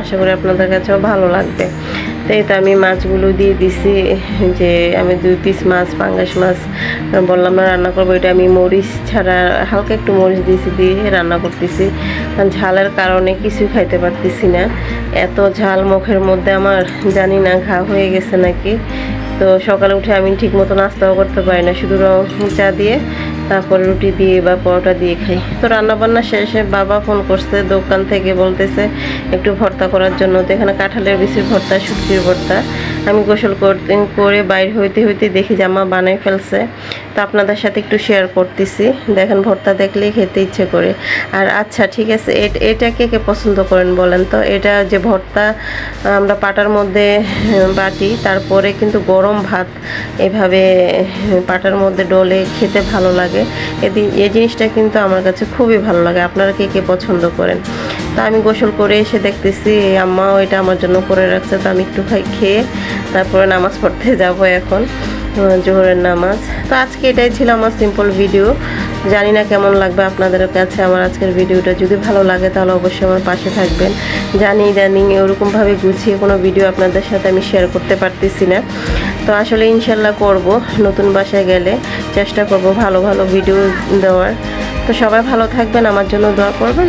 আশা করি আপনাদের কাছেও ভালো লাগবে। তো এই তো আমি মাছগুলো দিয়ে দিছি, যে আমি দুই পিস মাছ, পাঙ্গাস মাছ, বললাম না রান্না করব, এটা আমি মরিচ ছাড়া হালকা একটু মরিচ দিয়েছি, দিয়ে রান্না করতেছি। কারণ ঝালের কারণে কিছুই খাইতে পারতেছি না। এত ঝাল মুখের মধ্যে আমার জানি না, ঘা হয়ে গেছে নাকি। তো সকালে উঠে আমি ঠিক মতো নাস্তাও করতে পারি না, শুধু রং চা দিয়ে তারপরে রুটি দিয়ে বা পরোটা দিয়ে খাই। তো রান্নাবান্না শেষে বাবা ফোন করছে, দোকান থেকে বলতেছে একটু ভর্তা করার জন্য। তো এখানে কাঁঠালের বিচির ভর্তা, শুটকির ভর্তা। আমি গোসল করতে, করে বাইর হইতে হইতে দেখি জামা বানাই ফেলছে। তো আপনাদের সাথে একটু শেয়ার করতেছি। দেখেন, ভর্তা দেখলেই খেতে ইচ্ছে করে। আর আচ্ছা ঠিক আছে, এট- কে কে পছন্দ করেন বলেন তো? এটা যে ভর্তা, আমরা পাটার মধ্যে বাটি, তারপরে কিন্তু গরম ভাত, এভাবে পাটার মধ্যে ডলে খেতে ভালো লাগে। এদি এই জিনিসটা কিন্তু আমার কাছে খুবই ভালো লাগে। আপনারা কে কে পছন্দ করেন? তো আমি গোসল করে এসে দেখতেছি আম্মা এটা আমার জন্য করে রাখছে, তো আমি একটু খাই খেয়ে তারপরে নামাজ পড়তে যাব এখন জোহরের নামাজ। তো আজকে এটাই ছিল আমার সিম্পল ভিডিও জানি না কেমন লাগবে আপনাদের কাছে আমার আজকের ভিডিওটা যদি ভালো লাগে তাহলে অবশ্যই আমার পাশে থাকবেন। জানি জানি ওরকমভাবে গুছিয়ে কোনো ভিডিও আপনাদের সাথে আমি শেয়ার করতে পারতেছি না। তো আসলে ইনশাল্লাহ করব, নতুন বাসায় গেলে চেষ্টা করব ভালো ভালো ভিডিও দেওয়ার। তো সবাই ভালো থাকবেন, আমার জন্য দোয়া করবেন